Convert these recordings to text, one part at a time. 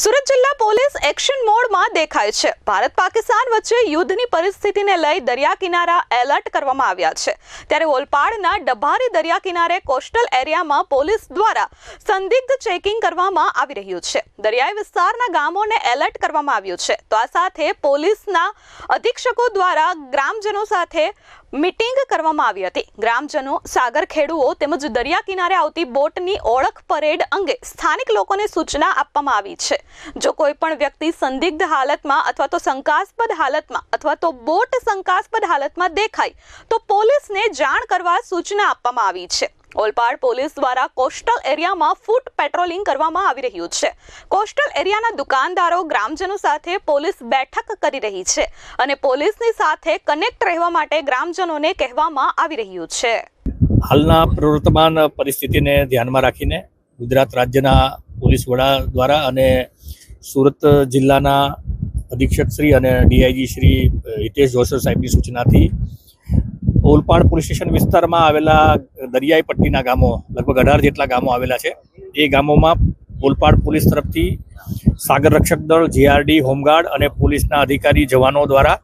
સુરત જિલ્લા police action મોડમાં દેખાય છે. ભારત પાકિસ્તાન વચ્ચે યુદ્ધની પરિસ્થિતિને લઈ દરિયા કિનારા એલર્ટ કરવામાં આવ્યા છે. ત્યારે ઓલપાડના ડભારી દરિયા કિનારે કોસ્ટલ એરિયામાં પોલીસ દ્વારા સંદિગ્ધ ચેકિંગ કરવામાં આવી રહ્યું છે. દરિયાઈ વિસ્તારના ગામોને એલર્ટ કરવામાં આવ્યું છે. તો આ સાથે પોલીસના અધિક્ષકો દ્વારા ગ્રામજનો સાથે મીટિંગ કરવામાં આવી હતી. ગ્રામજનો, સાગર ખેડૂઓ તેમજ દરિયા કિનારે આવતી બોટની ઓળખ પરેડ અંગે સ્થાનિક લોકોને સૂચના આપવામાં આવી છે. જો કોઈ પણ વ્યક્તિ સંદિગ્ધ હાલતમાં અથવા તો શંકાસ્પદ હાલતમાં અથવા તો બોટ શંકાસ્પદ હાલતમાં દેખાય, તો પોલીસને જાણ કરવા સૂચના આપવામાં આવી છે. ઓલપાડ પોલીસ દ્વારા કોસ્ટલ એરિયામાં ફૂટ પેટ્રોલિંગ કરવામાં આવી રહ્યું છે. કોસ્ટલ એરિયાના દુકાનદારો ગ્રામજનો સાથે પોલીસ બેઠક કરી રહી છે અને પોલીસની સાથે કનેક્ટ રહેવા માટે ગ્રામજનોને કહેવામાં આવી રહ્યું છે. હાલના પ્રવર્તમાન પરિસ્થિતિને ધ્યાનમાં રાખીને ગુજરાત રાજ્યના પોલીસ વડા દ્વારા અને સુરત જિલ્લાના અધિક્ષક શ્રી અને ડીઆઈજી શ્રી હિતેશ જોશર સાહેબની સૂચનાથી ઓલપાડ પોલીસ સ્ટેશન વિસ્તારમાં આવેલા દરિયાઈ પટ્ટીના ગામો, લગભગ અઢાર જેટલા ગામો આવેલા છે. એ ગામોમાં ઓલપાડ પોલીસ તરફથી સાગર રક્ષક દળ જીઆરડી હોમગાર્ડ અને પોલીસના અધિકારી, જવાનો દ્વારા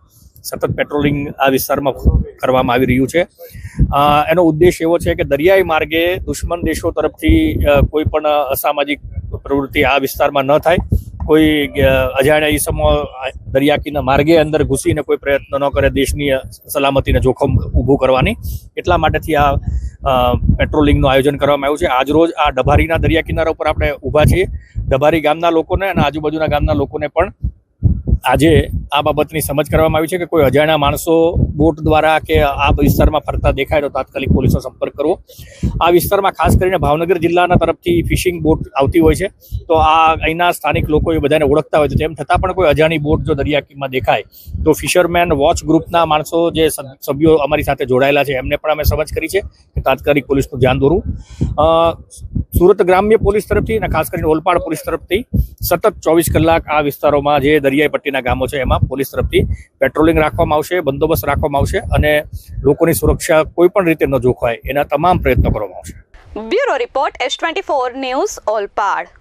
સતત પેટ્રોલિંગ આ વિસ્તારમાં કરવામાં આવી રહ્યું છે. એનો ઉદ્દેશ એવો છે કે દરિયાઈ માર્ગે દુશ્મન દેશો તરફથી કોઈ પણ અસામાજિક પ્રવૃત્તિ આ વિસ્તારમાં ન થાય. કોઈ અજાણ્યા ઈસમો આ દરિયા કિના માર્ગે અંદર ઘૂસીને કોઈ પ્રયત્ન ન કરે દેશની સલામતીને જોખમ ઊભું કરવાની. એટલા માટેથી આ પેટ્રોલિંગનું આયોજન કરવામાં આવ્યું છે. આજરોજ આ ડભારીના દરિયા કિનારા ઉપર આપણે ઊભા છીએ. ડભારી ગામના લોકોને અને આજુબાજુના ગામના લોકોને પણ આજે આ બાબતની સમજ કરવામાં આવી છે કે કોઈ અજાણ્યા માણસો બોટ દ્વારા કે આ વિસ્તારમાં ફરતા દેખાય તો તાત્કાલિક પોલીસનો સંપર્ક કરવો. આ વિસ્તારમાં ખાસ કરીને ભાવનગર જિલ્લાના તરફથી ફિશિંગ બોટ આવતી હોય છે. તો આ અહીંના સ્થાનિક લોકો એ બધાને ઓળખતા હોય છે. તેમ છતાં પણ કોઈ અજાણી બોટ જો દરિયાકીમાં દેખાય, તો ફિશરમેન વોચ ગ્રુપના માણસો જે સભ્યો અમારી સાથે જોડાયેલા છે, એમને પણ અમે સમજ કરી છે કે તાત્કાલિક પોલીસનું ધ્યાન દોરવું. સુરત ગ્રામ્ય પોલીસ તરફથી અને ખાસ કરીને ઓલપાડ પોલીસ તરફથી સતત ચોવીસ કલાક આ વિસ્તારોમાં જે દરિયાઈ પટ્ટીના ગામો છે એમાં પોલીસ તરફથી પેટ્રોલિંગ રાખવામાં આવશે, બંદોબસ્ત રાખવામાં આવશે અને લોકોની સુરક્ષા કોઈ પણ રીતે ન જોખવાય એના તમામ પ્રયત્નો કરવામાં આવશે. Bureau report S twenty four news Olpad.